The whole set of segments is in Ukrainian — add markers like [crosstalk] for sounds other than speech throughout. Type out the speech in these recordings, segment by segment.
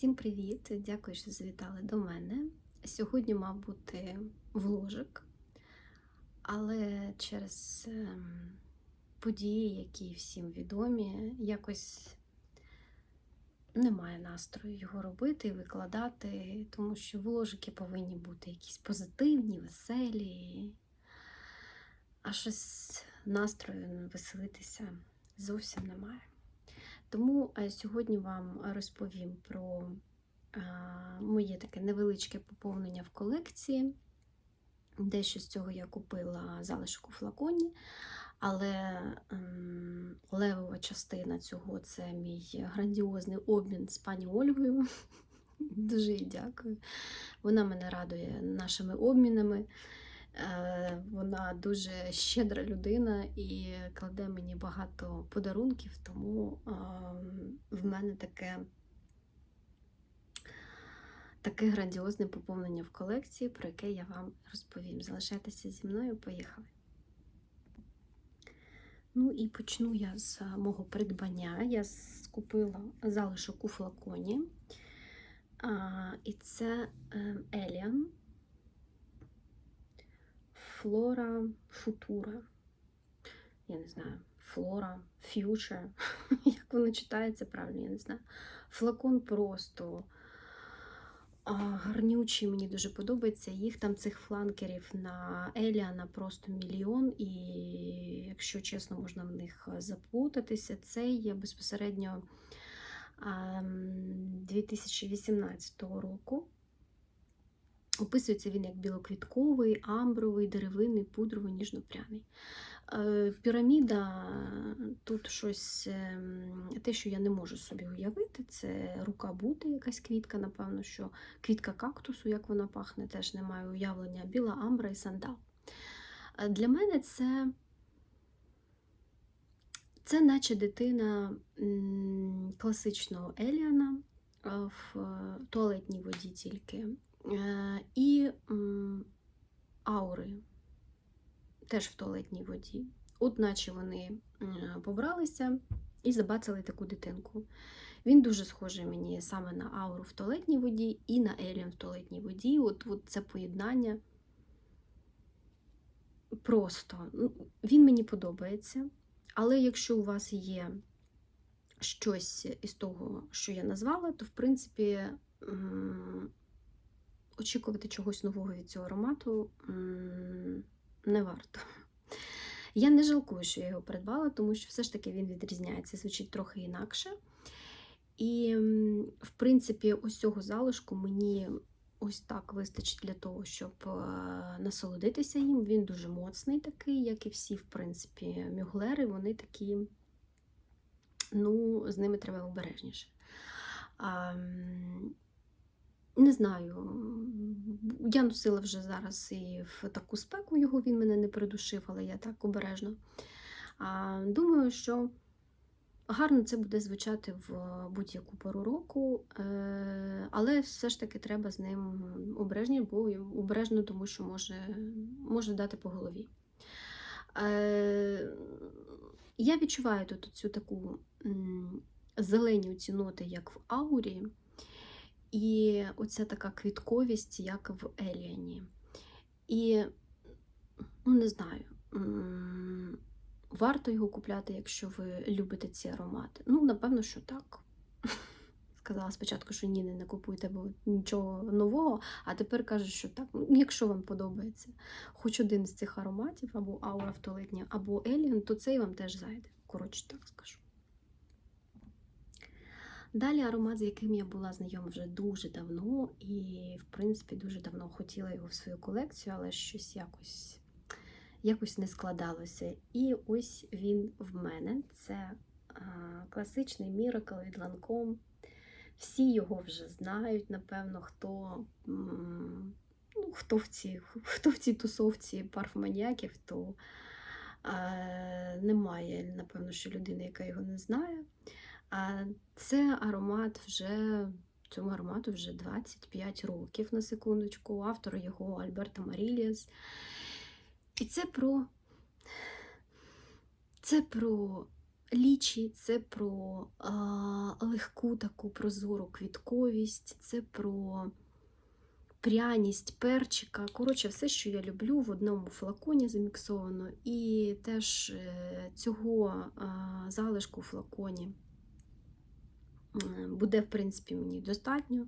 Всім привіт! Дякую, що завітали до мене. Сьогодні мав бути вложик, але через ем, події, які всім відомі, якось немає настрою його робити і викладати, тому що вложики повинні бути якісь позитивні, веселі, а щось настрою веселитися зовсім немає. Тому е, сьогодні вам розповім про е, моє таке невеличке поповнення в колекції. Дещо з цього я купила залишок у флаконі, але ем, левова частина цього це мій грандіозний обмін з пані Ольгою. [laughs] Дуже їй дякую. Вона мене радує нашими обмінами. Е, Вона дуже щедра людина і кладе мені багато подарунків, тому в мене таке таке грандіозне поповнення в колекції, про яке я вам розповім. Залишайтеся зі мною, поїхали. Ну і почну я з мого придбання. Я скупила залишок у флаконі. І це Еліан. Флора Футура. Я не знаю, Флора, Future. [laughs] Як воно читається правильно, я не знаю. Флакон просто а, гарнючий, мені дуже подобається. Їх там цих фланкерів на Еліана просто мільйон, і, якщо чесно, можна в них заплутатися. Це є безпосередньо а, 2018 року. Описується він як білоквітковий, амбровий, деревинний, пудровий, ніжнопряний. Піраміда тут щось, те, що я не можу собі уявити, це рука бути, якась квітка, напевно, що квітка кактусу, як вона пахне, теж не маю уявлення, біла амбра і сандал. Для мене це, це наче дитина класичного Еліана в туалетній воді тільки. І аури теж в туалетній воді. От наче вони побралися і забацали таку дитинку. Він дуже схожий мені саме на ауру в туалетній воді і на Еліан в туалетній воді. От, от це поєднання. Просто він мені подобається. Але якщо у вас є щось із того, що я назвала, то в принципі очікувати чогось нового від цього аромату не варто. Я не жалкую, що я його придбала, тому що все ж таки він відрізняється, звучить трохи інакше. І, в принципі, ось цього залишку мені ось так вистачить для того, щоб е, насолодитися їм. Він дуже моцний такий, як і всі, в принципі, мюглери, вони такі, ну, з ними треба обережніше. Не знаю, я носила вже зараз і в таку спеку його, він мене не придушив, але я так обережно. А, Думаю, що гарно це буде звучати в будь-яку пору року, е, але все ж таки треба з ним обережні, бо обережно, тому що може, може дати по голові. Е, я відчуваю тут цю таку зелені ці ноти, як в аурі. І оця така квітковість, як в Еліані. І, ну, не знаю, варто його купляти, якщо ви любите ці аромати. Ну, напевно, що так. [laughs] Сказала спочатку, що ні, не купуйте, бо нічого нового, а тепер кажу, що так, ну, якщо вам подобається хоч один з цих ароматів, або аура в туалетні, або Еліан, то цей вам теж зайде. Коротше, так скажу. Далі аромат, з яким я була знайома вже дуже давно, і, в принципі, дуже давно хотіла його в свою колекцію, але щось якось якось не складалося. І ось він в мене. Це а, класичний Miracle від Lancome. Всі його вже знають, напевно, хто ну, хто, в цій, хто в цій тусовці парфманіяків, то а, немає, напевно, що людини, яка його не знає. А це аромат вже цьому аромату вже 25 років на секундочку. Автор його Альберта Маріліас. І це про це про лічі, це про а, легку таку прозору квітковість, це про пряність перчика. Коротше, все, що я люблю, в одному флаконі заміксовано. І теж е, цього а, залишку в флаконі буде, в принципі, мені достатньо,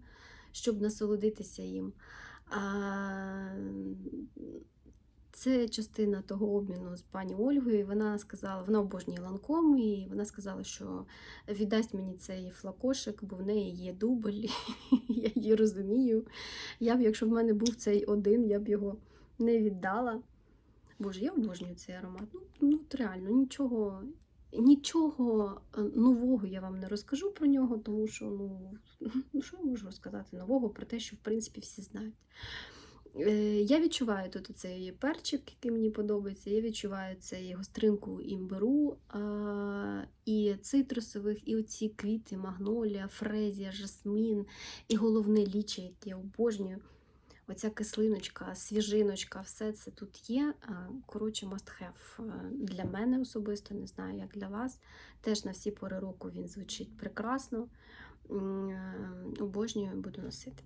щоб насолодитися їм. Це частина того обміну з пані Ольгою. Вона сказала, вона обожнює ланком, і вона сказала, що віддасть мені цей флакошик, бо в неї є дубль. [laughs] Я її розумію. Я б, якщо в мене був цей один, я б його не віддала. Боже, я обожнюю цей аромат. Ну, ну реально, нічого, нічого е, нового я вам не розкажу про нього, тому що ну, [laughs] ну що я можу розказати нового про те, що в принципі всі знають. Е, Я відчуваю тут цей перчик, який мені подобається. Я відчуваю цей гостринку імбиру і цитрусових, і оці квіти, магнолія, фрезія, жасмін, і головне ліче, яке я обожнюю. Оця кислиночка, свіжиночка, все це тут є. Коротше, must have е, для мене особисто, не знаю, як для вас. Теж на всі пори року він звучить прекрасно. Е, Обожнюю, буду носити.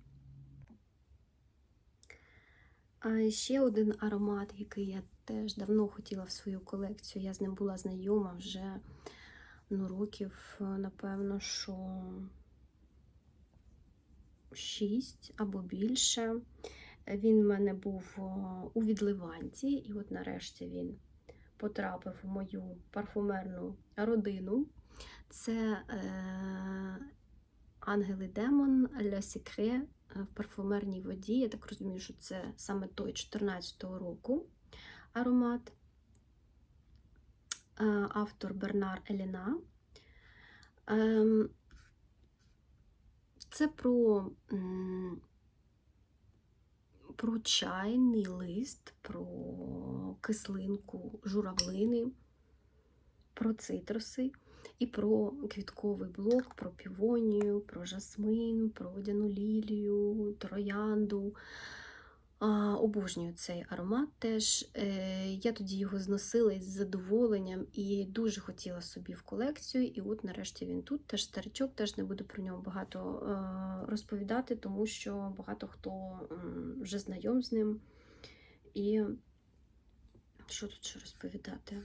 А ще один аромат, який я теж давно хотіла в свою колекцію. Я з ним була знайома вже ну, років, е, напевно, що 6 або більше. Він в мене був е, у відливанці, і от нарешті він потрапив у мою парфумерну родину. Це е, Ангел і Демон Le Secret в парфумерній воді. Я так розумію, що це саме той 14-го року аромат. Е, Автор Бернар Еліна. Це про, про чайний лист, про кислинку журавлини, про цитруси. І про квітковий блок, про півонію, про жасмин, про водяну лілію, троянду. Обожнюю цей аромат теж. Е, Я тоді його зносила із задоволенням і дуже хотіла собі в колекцію. І от нарешті він тут. Теж старичок, теж не буду про нього багато е, розповідати, тому що багато хто вже знайом з ним. І що тут ще розповідати?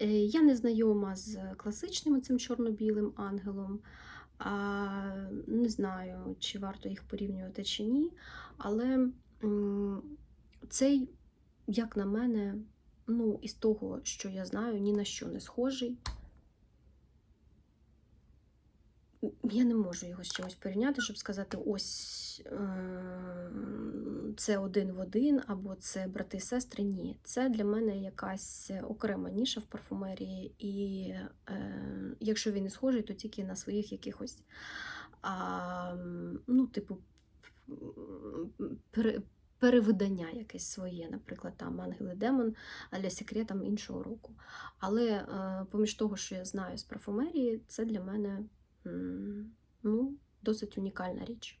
Е, Я не знайома з класичним цим чорно-білим ангелом. Не знаю, чи варто їх порівнювати чи ні. Але цей, як на мене, ну, із того, що я знаю, ні на що не схожий. Я не можу його з чимось порівняти, щоб сказати, ось е, це один в один, або це брати і сестри. Ні. Це для мене якась окрема ніша в парфумерії, і е, якщо він і схожий, то тільки на своїх якихось, а, ну, типу, пере, перевидання якесь своє, наприклад, там Ангел Демон, аля секретам іншого року. Але е, поміж того, що я знаю з парфумерії, це для мене ну, досить унікальна річ.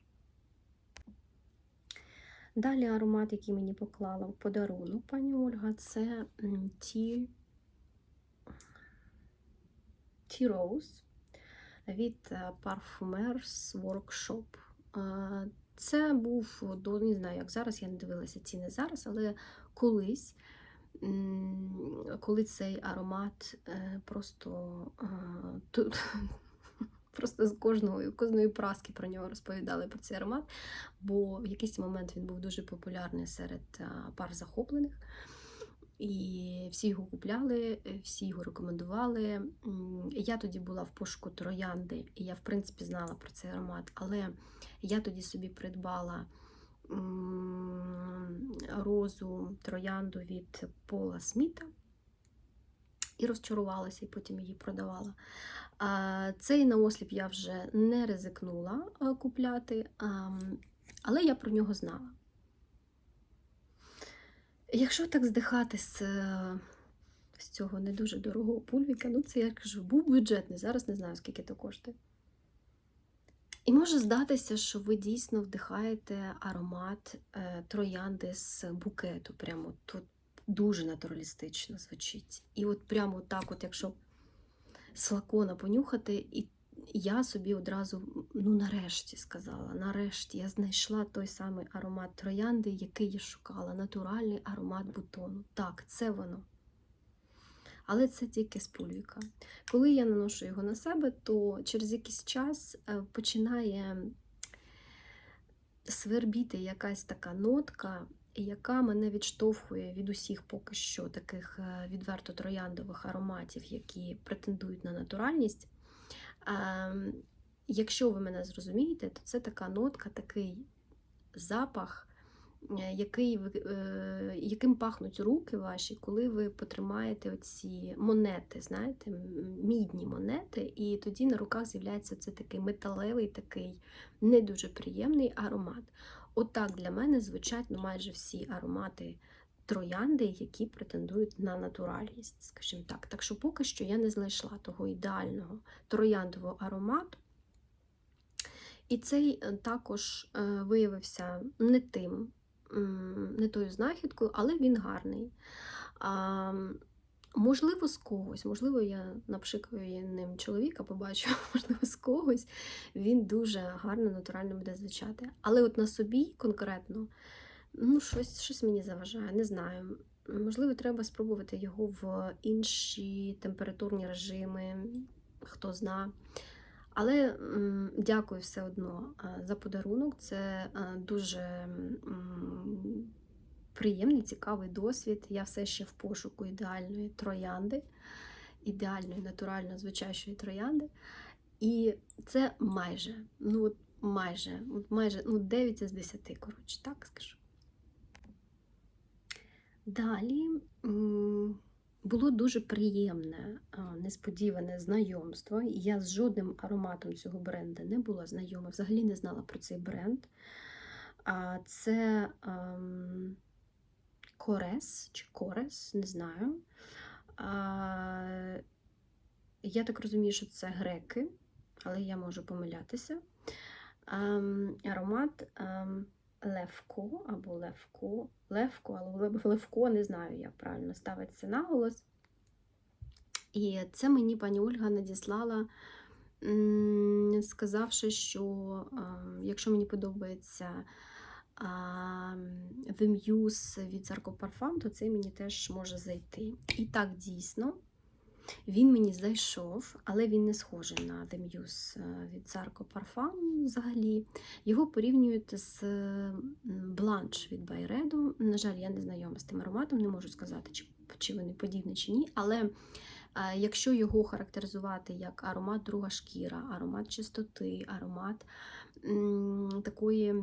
Далі аромат, який мені поклала в подарунок пані Ольга, це Tea, Tea Rose від е, Parfumers Workshop. Е, Це був до не знаю, як зараз, я не дивилася ціни зараз, але колись, коли цей аромат е, просто. Просто з кожного, кожної праски про нього розповідали про цей аромат, бо в якийсь момент він був дуже популярний серед пар захоплених. І всі його купляли, всі його рекомендували. Я тоді була в пошуку троянди, і я, в принципі, знала про цей аромат, але я тоді собі придбала розу троянду від Пола Сміта і розчарувалася, і потім її продавала. Цей наосліп я вже не ризикнула купляти, але я про нього знала. Якщо так здихати з, е, з цього не дуже дорогого пульвіка, ну це я кажу, був бюджетний, зараз не знаю, скільки то коштує. І може здатися, що ви дійсно вдихаєте аромат е, троянди з букету. Прямо тут дуже натуралістично звучить. І от прямо так, от якщо з понюхати, і я собі одразу, ну нарешті сказала, нарешті я знайшла той самий аромат троянди, який я шукала, натуральний аромат бутону. Так, це воно. Але це тільки з пульвіка. Коли я наношу його на себе, то через якийсь час е, починає свербіти якась така нотка, яка мене відштовхує від усіх поки що таких е, відверто трояндових ароматів, які претендують на натуральність. Ем, Якщо ви мене зрозумієте, то це така нотка, такий запах, е, який, е, яким пахнуть руки ваші, коли ви потримаєте оці монети, знаєте, мідні монети, і тоді на руках з'являється це такий металевий, такий не дуже приємний аромат. Отак для мене звучать ну, майже всі аромати троянди, які претендують на натуральність, скажімо так. Так що поки що я не знайшла того ідеального трояндового аромату. І цей е, також е, виявився не тим, не тою знахідкою, але він гарний. Можливо, з когось, можливо, я напшикаю ним чоловіка, побачу, [laughs] можливо, з когось він дуже гарно, натурально буде звучати. Але от на собі конкретно, ну, щось, щось мені заважає, не знаю. Можливо, треба спробувати його в інші температурні режими, хто зна. Але дякую все одно за подарунок. Це дуже приємний, цікавий досвід. Я все ще в пошуку ідеальної троянди, ідеальної натурально звучащої троянди. І це майже, ну от майже, от майже ну, 9 із 10, коротше, так скажу. Далі було дуже приємне, несподіване знайомство. Я з жодним ароматом цього бренду не була знайома, взагалі не знала про цей бренд. Це Корес чи Корес, не знаю. А, Я так розумію, що це греки, але я можу помилятися. Ем, Аромат ем, Левко або Левко, Левко, але Левко, не знаю, як правильно ставиться наголос. І це мені пані Ольга надіслала, сказавши, що ем, якщо мені подобається Muse від Zarco Parfum, то цей мені теж може зайти. І так дійсно. Він мені зайшов, але він не схожий на The Muse е, від Zarco Parfum взагалі. Його порівнюють з Blanche від Байреду. На жаль, я не знайома з тим ароматом, не можу сказати, чи, чи вони подібні чи ні. Але е, якщо його характеризувати як аромат друга шкіра, аромат чистоти, аромат м, такої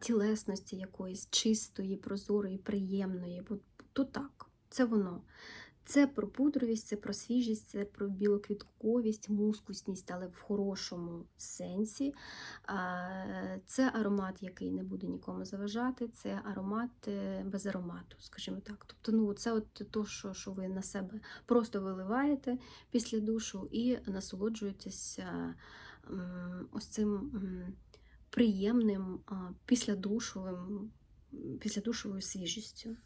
тілесності якоїсь чистої, прозорої, приємної, бо то так, це воно. Це про пудровість, це про свіжість, це про білоквітковість, мускусність, але в хорошому сенсі. Це аромат, який не буде нікому заважати, це аромат е, без аромату, скажімо так. Тобто, ну, це от то, що, що ви на себе просто виливаєте після душу і м, ось цим. Приємним післядушовим, післядушовою свіжістю.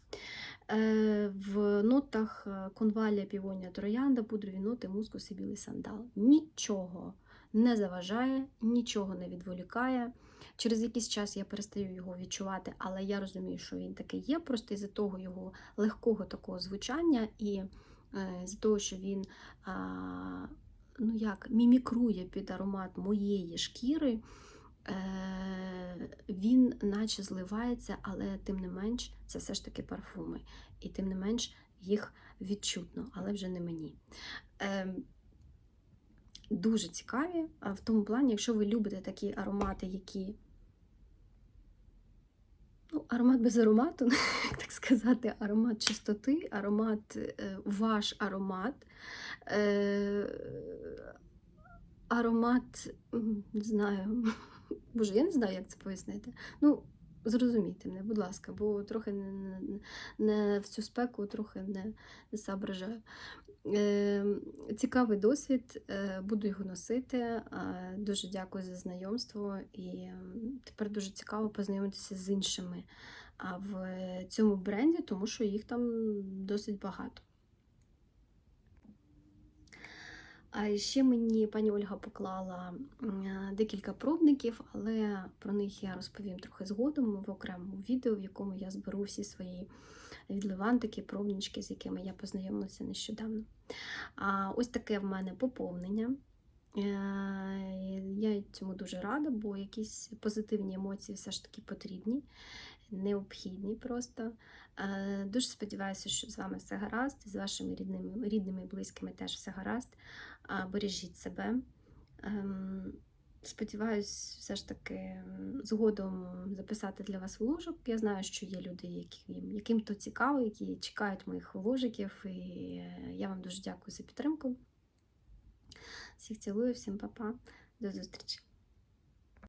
Е, В нотах е, конвалія, півонія, троянда, пудрові ноти, мускус і білий сандал. Нічого не заважає, нічого не відволікає. Через якийсь час я перестаю його відчувати, але я розумію, що він такий є, просто із-за того його легкого такого звучання і е, з-за того, що він ну як, мімікрує під аромат моєї шкіри. Е, він наче зливається, але тим не менш це все ж таки парфуми. І тим не менш їх відчутно, але вже не мені. Е, Дуже цікаві. В тому плані, якщо ви любите такі аромати, які. Ну, аромат без аромату, [laughs] як так сказати, аромат чистоти, аромат, е, ваш аромат. Аромат, не знаю, Боже, я не знаю, як це пояснити. Ну, зрозумійте мене, будь ласка, бо трохи не, не, не в цю спеку, трохи не, не соображаю. Е, цікавий досвід, е, буду його носити. Е, дуже дякую за знайомство і м, тепер дуже цікаво познайомитися з іншими в цьому бренді, тому що їх там досить багато. А ще мені пані Ольга поклала декілька пробників, але про них я розповім трохи згодом в окремому відео, в якому я зберу всі свої відливантики, пробнички, з якими я познайомилася нещодавно. А ось таке в мене поповнення. Е, Я цьому дуже рада, бо якісь позитивні емоції все ж таки потрібні, необхідні просто. Е, Дуже сподіваюся, що з вами все гаразд, з вашими рідними, рідними і близькими теж все гаразд. Бережіть себе. Ем, Сподіваюсь, все ж таки згодом записати для вас вложок. Я знаю, що є люди, які, яким то цікаво, які чекають моїх вложиків, і е, я вам дуже дякую за підтримку. Всіх цілую, всім па-па, до зустрічі!